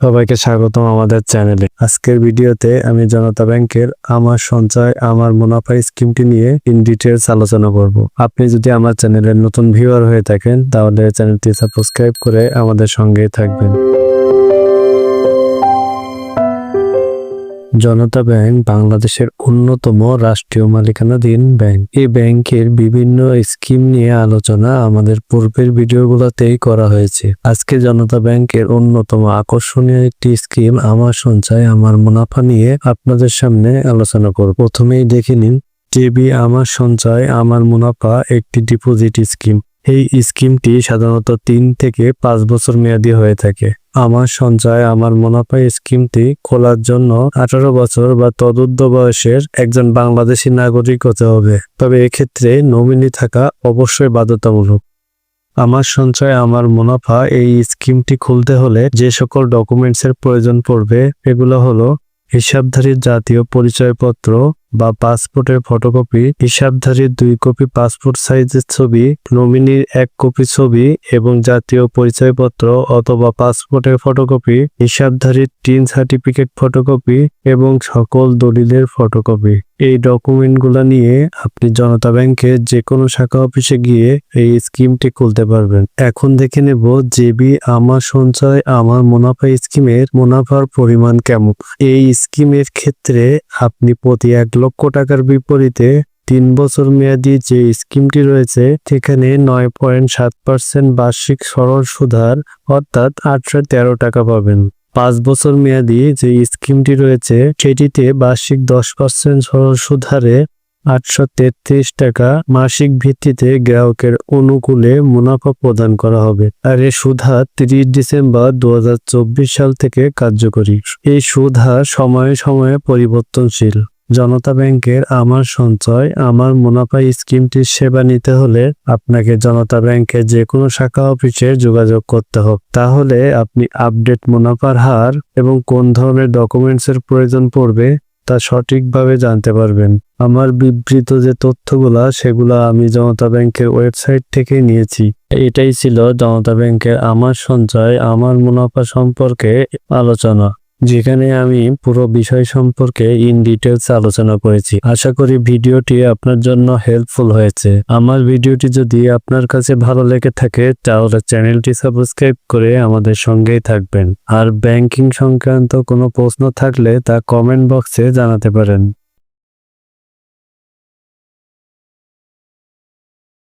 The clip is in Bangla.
সবাইকে স্বাগতম আমাদের চ্যানেলে। আজকের ভিডিওতে আমি জনতা ব্যাংকের আমার সঞ্চয়, আমার মুনাফা স্কিমটি নিয়ে ইন ডিটেলস আলোচনা করব। আপনি যদি আমার চ্যানেলের নতুন ভিউয়ার হয়ে থাকেন, তাহলে চ্যানেলটি সাবস্ক্রাইব করে আমাদের সঙ্গেই থাকবেন। জনতা ব্যাংক বাংলাদেশের অন্যতম রাষ্ট্রীয় মালিকানাধীন ব্যাংক। এই ব্যাংকের বিভিন্ন স্কিম নিয়ে আলোচনা আমাদের পূর্বের ভিডিওগুলোতেই করা হয়েছে। আজকে জনতা ব্যাংকের অন্যতম আকর্ষণীয় একটি স্কিম আমার সঞ্চয়, আমার মুনাফা নিয়ে আপনাদের সামনে আলোচনা করব। প্রথমেই দেখে নিন জেবি আমার সঞ্চয়, আমার মুনাফা একটি ডিপোজিট স্কিম। এই স্কিমটি সাধারণত তিন থেকে পাঁচ বছর মেয়াদী হয়ে থাকে। আমার সঞ্চয়, আমার মুনাফা স্কিমটি খোলার জন্য আঠারো বছর বা তদুর্ধ বয়সের একজন বাংলাদেশি নাগরিক হতে হবে। তবে এক্ষেত্রে নমিনি থাকা অবশ্যই বাধ্যতামূলক। আমার সঞ্চয়, আমার মুনাফা এই স্কিমটি খুলতে হলে যে সকল ডকুমেন্টসের প্রয়োজন পড়বে, এগুলো হলো হিসাবধারীর জাতীয় পরিচয়পত্র বা পাসপোর্টের ফটোকপি হিসাবধারীর দুই কপি পাসপোর্ট সাইজের ছবি, নমিনির এক কপি ছবি এবং জাতীয় পরিচয়পত্র অথবা পাসপোর্টের ফটোকপি হিসাবধারীর টিন সার্টিফিকেট ফটোকপি এবং সকল দলিলের ফটোকপি। এই ডকুমেন্টগুলো নিয়ে আপনি জনতা ব্যাংকের যে কোনো শাখা অফিসে গিয়ে এই স্কিমটি খুলতে পারবেন। এখন দেখে নেব জেবি আমার সঞ্চয়, আমার মুনাফা স্কিমের মুনাফার পরিমাণ কেমন। এই স্কিমের ক্ষেত্রে আপনি প্রতি এক লক্ষ টাকার বিপরীতে তিন বছর মেয়াদি যে স্কিমটি রয়েছে, সেখানে নয় পয়েন্ট সাত পার্সেন্ট বার্ষিক সরল সুধার, অর্থাৎ আটশো তেরো টাকা পাবেন। পাঁচ বছর মেয়াদি যে স্কিমটি রয়েছে, সেটিতে বার্ষিক দশ পার্সেন্ট সরল সুধারে আটশো তেত্রিশ টাকা মাসিক ভিত্তিতে গ্রাহকের অনুকূলে মুনাফা প্রদান করা হবে। আর এই সুধা তিরিশ ডিসেম্বর দু হাজার চব্বিশ সাল থেকে কার্যকরী। এই সুধা সময়ে সময়ে পরিবর্তনশীল। জনতা ব্যাংকের আমার সঞ্চয়, আমার মুনাফা স্কিমটির সেবা নিতে হলে আপনাকে জনতা ব্যাংকের যে কোনো শাখা অফিসে যোগাযোগ করতে হবে। তাহলে আপনি আপডেট মুনাফার হার এবং কোন ধরনের ডকুমেন্টসের প্রয়োজন পড়বে তা সঠিকভাবে জানতে পারবেন। আমার বিবৃত যে তথ্যগুলা, সেগুলা আমি জনতা ব্যাংকের ওয়েবসাইট থেকে নিয়েছি। এটাই ছিল জনতা ব্যাংকের আমার সঞ্চয়, আমার মুনাফা সম্পর্কে আলোচনা। যেখানে আমি পুরো বিষয় সম্পর্কে ইন ডিটেলস আলোচনা করেছি। আশা করি ভিডিওটি আপনার জন্য হেল্পফুল হয়েছে। আমার ভিডিওটি যদি আপনার কাছে ভালো লেগে থাকে, তাহলে চ্যানেলটি সাবস্ক্রাইব করে আমাদের সঙ্গেই থাকবেন। আর ব্যাংকিং সংক্রান্ত কোনো প্রশ্ন থাকলে তা কমেন্ট বক্সে জানাতে পারেন।